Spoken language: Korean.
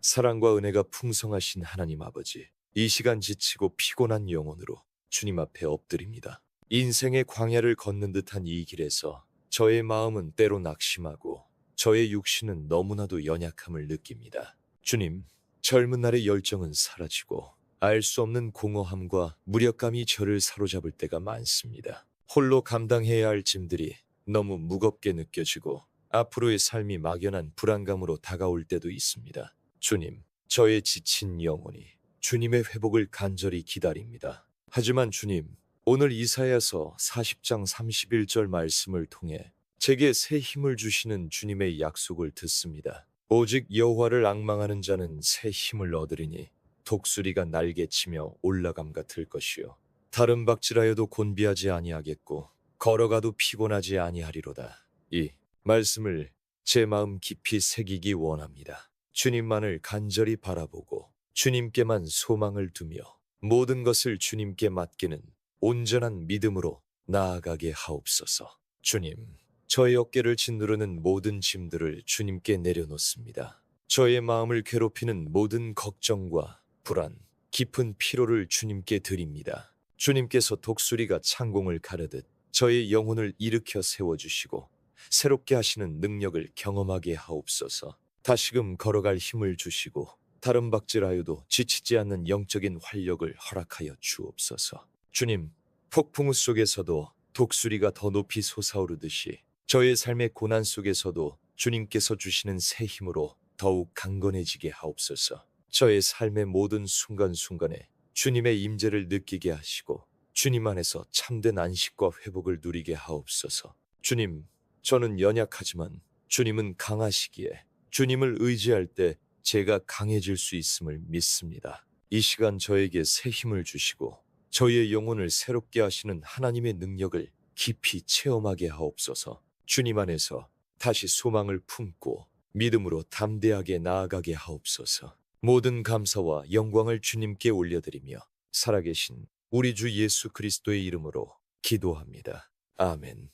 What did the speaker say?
사랑과 은혜가 풍성하신 하나님 아버지, 이 시간 지치고 피곤한 영혼으로 주님 앞에 엎드립니다. 인생의 광야를 걷는 듯한 이 길에서 저의 마음은 때로 낙심하고 저의 육신은 너무나도 연약함을 느낍니다. 주님, 젊은 날의 열정은 사라지고 알 수 없는 공허함과 무력감이 저를 사로잡을 때가 많습니다. 홀로 감당해야 할 짐들이 너무 무겁게 느껴지고 앞으로의 삶이 막연한 불안감으로 다가올 때도 있습니다. 주님, 저의 지친 영혼이 주님의 회복을 간절히 기다립니다. 하지만 주님, 오늘 이사야서 40장 31절 말씀을 통해 제게 새 힘을 주시는 주님의 약속을 듣습니다. 오직 여호와를 악망하는 자는 새 힘을 얻으리니 독수리가 날개치며 올라감과 들 것이요 다른 박질하여도 곤비하지 아니하겠고 걸어가도 피곤하지 아니하리로다. 이 말씀을 제 마음 깊이 새기기 원합니다. 주님만을 간절히 바라보고 주님께만 소망을 두며 모든 것을 주님께 맡기는 온전한 믿음으로 나아가게 하옵소서. 주님, 저의 어깨를 짓누르는 모든 짐들을 주님께 내려놓습니다. 저의 마음을 괴롭히는 모든 걱정과 불안, 깊은 피로를 주님께 드립니다. 주님께서 독수리가 창공을 가르듯 저의 영혼을 일으켜 세워주시고 새롭게 하시는 능력을 경험하게 하옵소서. 다시금 걸어갈 힘을 주시고 다른 박질하여도 지치지 않는 영적인 활력을 허락하여 주옵소서. 주님, 폭풍우 속에서도 독수리가 더 높이 솟아오르듯이 저의 삶의 고난 속에서도 주님께서 주시는 새 힘으로 더욱 강건해지게 하옵소서. 저의 삶의 모든 순간순간에 주님의 임재를 느끼게 하시고 주님 안에서 참된 안식과 회복을 누리게 하옵소서. 주님, 저는 연약하지만 주님은 강하시기에 주님을 의지할 때 제가 강해질 수 있음을 믿습니다. 이 시간 저에게 새 힘을 주시고 저희의 영혼을 새롭게 하시는 하나님의 능력을 깊이 체험하게 하옵소서. 주님 안에서 다시 소망을 품고 믿음으로 담대하게 나아가게 하옵소서. 모든 감사와 영광을 주님께 올려드리며 살아계신 우리 주 예수 그리스도의 이름으로 기도합니다. 아멘.